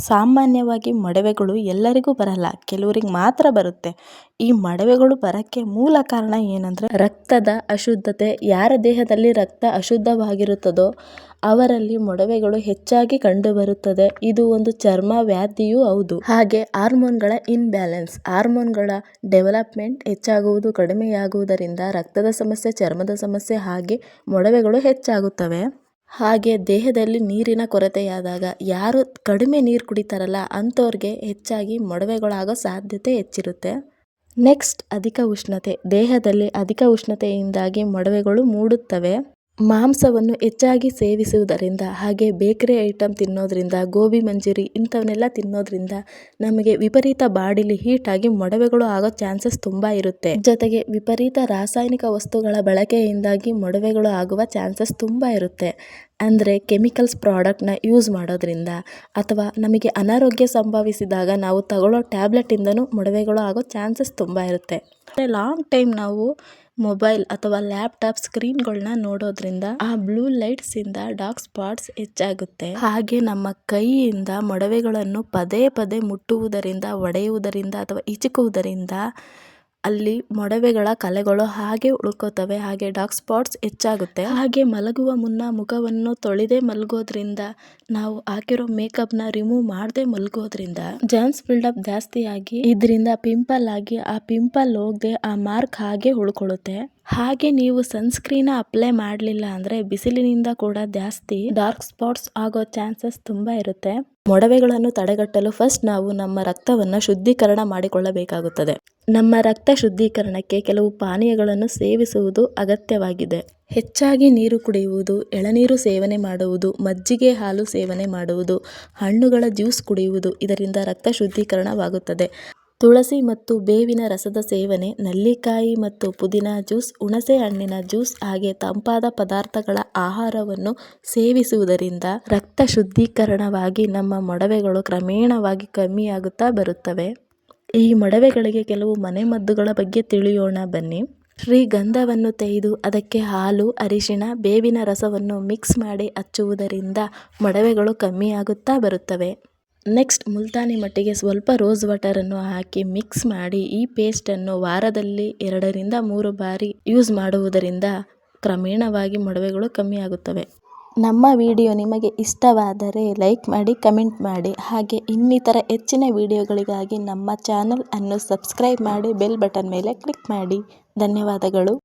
ಸಾಮಾನ್ಯವಾಗಿ ಮೊಡವೆಗಳು ಎಲ್ಲರಿಗೂ ಬರಲ್ಲ, ಕೆಲವರಿಗೆ ಮಾತ್ರ ಬರುತ್ತೆ. ಈ ಮೊಡವೆಗಳು ಬರೋಕ್ಕೆ ಮೂಲ ಕಾರಣ ಏನಂದರೆ, ರಕ್ತದ ಅಶುದ್ಧತೆ. ಯಾರ ದೇಹದಲ್ಲಿ ರಕ್ತ ಅಶುದ್ಧವಾಗಿರುತ್ತದೋ ಅವರಲ್ಲಿ ಮೊಡವೆಗಳು ಹೆಚ್ಚಾಗಿ ಕಂಡುಬರುತ್ತದೆ. ಇದು ಒಂದು ಚರ್ಮ ವ್ಯಾಧಿಯೂ ಹೌದು. ಹಾಗೆ ಹಾರ್ಮೋನ್ಗಳ ಇನ್ಬ್ಯಾಲೆನ್ಸ್. ಹಾರ್ಮೋನ್ಗಳ ಡೆವಲಪ್ಮೆಂಟ್ ಹೆಚ್ಚಾಗುವುದು ಕಡಿಮೆಯಾಗುವುದರಿಂದ ರಕ್ತದ ಸಮಸ್ಯೆ, ಚರ್ಮದ ಸಮಸ್ಯೆ ಹಾಗೆ ಮೊಡವೆಗಳು ಹೆಚ್ಚಾಗುತ್ತವೆ. ಹಾಗೆ ದೇಹದಲ್ಲಿ ನೀರಿನ ಕೊರತೆಯಾದಾಗ ಯಾರು ಕಡಿಮೆ ನೀರು ಕುಡಿತಾರಲ್ಲ ಅಂಥವ್ರಿಗೆ ಹೆಚ್ಚಾಗಿ ಮೊಡವೆಗಳಾಗೋ ಸಾಧ್ಯತೆ ಹೆಚ್ಚಿರುತ್ತೆ. ನೆಕ್ಸ್ಟ್ ಅಧಿಕ ಉಷ್ಣತೆ. ದೇಹದಲ್ಲಿ ಅಧಿಕ ಉಷ್ಣತೆಯಿಂದಾಗಿ ಮೊಡವೆಗಳು ಮೂಡುತ್ತವೆ. ಮಾಂಸವನ್ನು ಹೆಚ್ಚಾಗಿ ಸೇವಿಸುವುದರಿಂದ, ಹಾಗೆ ಬೇಕ್ರಿ ಐಟಮ್ ತಿನ್ನೋದರಿಂದ, ಗೋಬಿ ಮಂಚೂರಿ ಇಂಥವನ್ನೆಲ್ಲ ತಿನ್ನೋದರಿಂದ ನಮಗೆ ವಿಪರೀತ ಬಾಡಿಲಿ ಹೀಟಾಗಿ ಮೊಡವೆಗಳು ಆಗೋ ಚಾನ್ಸಸ್ ತುಂಬ ಇರುತ್ತೆ. ಜೊತೆಗೆ ವಿಪರೀತ ರಾಸಾಯನಿಕ ವಸ್ತುಗಳ ಬಳಕೆಯಿಂದಾಗಿ ಮೊಡವೆಗಳು ಆಗುವ ಚಾನ್ಸಸ್ ತುಂಬ ಇರುತ್ತೆ. ಅಂದರೆ ಕೆಮಿಕಲ್ಸ್ ಪ್ರಾಡಕ್ಟ್ನ ಯೂಸ್ ಮಾಡೋದ್ರಿಂದ ಅಥವಾ ನಮಗೆ ಅನಾರೋಗ್ಯ ಸಂಭವಿಸಿದಾಗ ನಾವು ತಗೊಳ್ಳೋ ಟ್ಯಾಬ್ಲೆಟಿಂದನೂ ಮೊಡವೆಗಳು ಆಗೋ ಚಾನ್ಸಸ್ ತುಂಬ ಇರುತ್ತೆ. ಲಾಂಗ್ ಟೈಮ್ ನಾವು ಮೊಬೈಲ್ ಅಥವಾ ಲ್ಯಾಪ್ಟಾಪ್ ಸ್ಕ್ರೀನ್ಗಳನ್ನ ನೋಡೋದ್ರಿಂದ ಆ ಬ್ಲೂ ಲೈಟ್ಸ್ ಇಂದ ಡಾರ್ಕ್ ಸ್ಪಾಟ್ಸ್ ಹೆಚ್ಚಾಗುತ್ತೆ. ಹಾಗೆ ನಮ್ಮ ಕೈಯಿಂದ ಮೊಡವೆಗಳನ್ನು ಪದೇ ಪದೇ ಮುಟ್ಟುವುದರಿಂದ, ಒಡೆಯುವುದರಿಂದ ಅಥವಾ ಇಚುಕುವುದರಿಂದ ಅಲ್ಲಿ ಮೊಡವೆಗಳ ಕಲೆಗಳು ಹಾಗೆ ಉಳ್ಕೋತವೆ, ಹಾಗೆ ಡಾರ್ಕ್ ಸ್ಪಾಟ್ಸ್ ಹೆಚ್ಚಾಗುತ್ತೆ. ಹಾಗೆ ಮಲಗುವ ಮುನ್ನ ಮುಖವನ್ನು ತೊಳೆದೇ ಮಲಗೋದ್ರಿಂದ, ನಾವು ಹಾಕಿರೋ ಮೇಕಪ್ನ ರಿಮೂವ್ ಮಾಡದೆ ಮಲಗೋದ್ರಿಂದ ಜಾನ್ಸ್ ಬಿಲ್ಡಪ್ ಜಾಸ್ತಿ ಆಗಿ, ಇದರಿಂದ ಪಿಂಪಲ್ ಆಗಿ, ಆ ಪಿಂಪಲ್ ಹೋಗದೆ ಆ ಮಾರ್ಕ್ ಹಾಗೆ ಉಳ್ಕೊಳ್ಳುತ್ತೆ. ಹಾಗೆ ನೀವು ಸನ್ಸ್ಕ್ರೀನ್ ಅಪ್ಲೈ ಮಾಡಲಿಲ್ಲ ಅಂದರೆ ಬಿಸಿಲಿನಿಂದ ಕೂಡ ಜಾಸ್ತಿ ಡಾರ್ಕ್ ಸ್ಪಾಟ್ಸ್ ಆಗೋ ಚಾನ್ಸಸ್ ತುಂಬ ಇರುತ್ತೆ. ಮೊಡವೆಗಳನ್ನು ತಡೆಗಟ್ಟಲು ಫಸ್ಟ್ ನಾವು ನಮ್ಮ ರಕ್ತವನ್ನು ಶುದ್ಧೀಕರಣ ಮಾಡಿಕೊಳ್ಳಬೇಕಾಗುತ್ತದೆ. ನಮ್ಮ ರಕ್ತ ಶುದ್ಧೀಕರಣಕ್ಕೆ ಕೆಲವು ಪಾನೀಯಗಳನ್ನು ಸೇವಿಸುವುದು ಅಗತ್ಯವಾಗಿದೆ. ಹೆಚ್ಚಾಗಿ ನೀರು ಕುಡಿಯುವುದು, ಎಳನೀರು ಸೇವನೆ ಮಾಡುವುದು, ಮಜ್ಜಿಗೆ ಹಾಲು ಸೇವನೆ ಮಾಡುವುದು, ಹಣ್ಣುಗಳ ಜ್ಯೂಸ್ ಕುಡಿಯುವುದು ಇದರಿಂದ ರಕ್ತ ಶುದ್ಧೀಕರಣವಾಗುತ್ತದೆ. ತುಳಸಿ ಮತ್ತು ಬೇವಿನ ರಸದ ಸೇವನೆ, ನಲ್ಲಿಕಾಯಿ ಮತ್ತು ಪುದೀನ ಜ್ಯೂಸ್, ಹುಣಸೆ ಹಣ್ಣಿನ ಜ್ಯೂಸ್ ಹಾಗೆ ತಂಪಾದ ಪದಾರ್ಥಗಳ ಆಹಾರವನ್ನು ಸೇವಿಸುವುದರಿಂದ ರಕ್ತ ಶುದ್ಧೀಕರಣವಾಗಿ ನಮ್ಮ ಮೊಡವೆಗಳು ಕ್ರಮೇಣವಾಗಿ ಕಮ್ಮಿಯಾಗುತ್ತಾ ಬರುತ್ತವೆ. ಈ ಮೊಡವೆಗಳಿಗೆ ಕೆಲವು ಮನೆಮದ್ದುಗಳ ಬಗ್ಗೆ ತಿಳಿಯೋಣ ಬನ್ನಿ. ಶ್ರೀ ಗಂಧವನ್ನು ತೆಗೆದು ಅದಕ್ಕೆ ಹಾಲು, ಅರಿಶಿಣ, ಬೇವಿನ ರಸವನ್ನು ಮಿಕ್ಸ್ ಮಾಡಿ ಹಚ್ಚುವುದರಿಂದ ಮೊಡವೆಗಳು ಕಮ್ಮಿಯಾಗುತ್ತಾ ಬರುತ್ತವೆ. ನೆಕ್ಸ್ಟ್ ಮುಲ್ತಾನಿ ಮಟ್ಟಿಗೆ ಸ್ವಲ್ಪ ರೋಸ್ ವಾಟರನ್ನು ಹಾಕಿ ಮಿಕ್ಸ್ ಮಾಡಿ ಈ ಪೇಸ್ಟನ್ನು ವಾರದಲ್ಲಿ ಎರಡರಿಂದ ಮೂರು ಬಾರಿ ಯೂಸ್ ಮಾಡುವುದರಿಂದ ಕ್ರಮೇಣವಾಗಿ ಮೊಡವೆಗಳು ಕಮ್ಮಿಯಾಗುತ್ತವೆ. ನಮ್ಮ ವಿಡಿಯೋ ನಿಮಗೆ ಇಷ್ಟವಾದರೆ ಲೈಕ್ ಮಾಡಿ, ಕಮೆಂಟ್ ಮಾಡಿ. ಹಾಗೆ ಇನ್ನಿತರ ಹೆಚ್ಚಿನ ವಿಡಿಯೋಗಳಿಗಾಗಿ ನಮ್ಮ ಚಾನಲ್ ಅನ್ನು ಸಬ್ಸ್ಕ್ರೈಬ್ ಮಾಡಿ, ಬೆಲ್ ಬಟನ್ ಮೇಲೆ ಕ್ಲಿಕ್ ಮಾಡಿ. ಧನ್ಯವಾದಗಳು.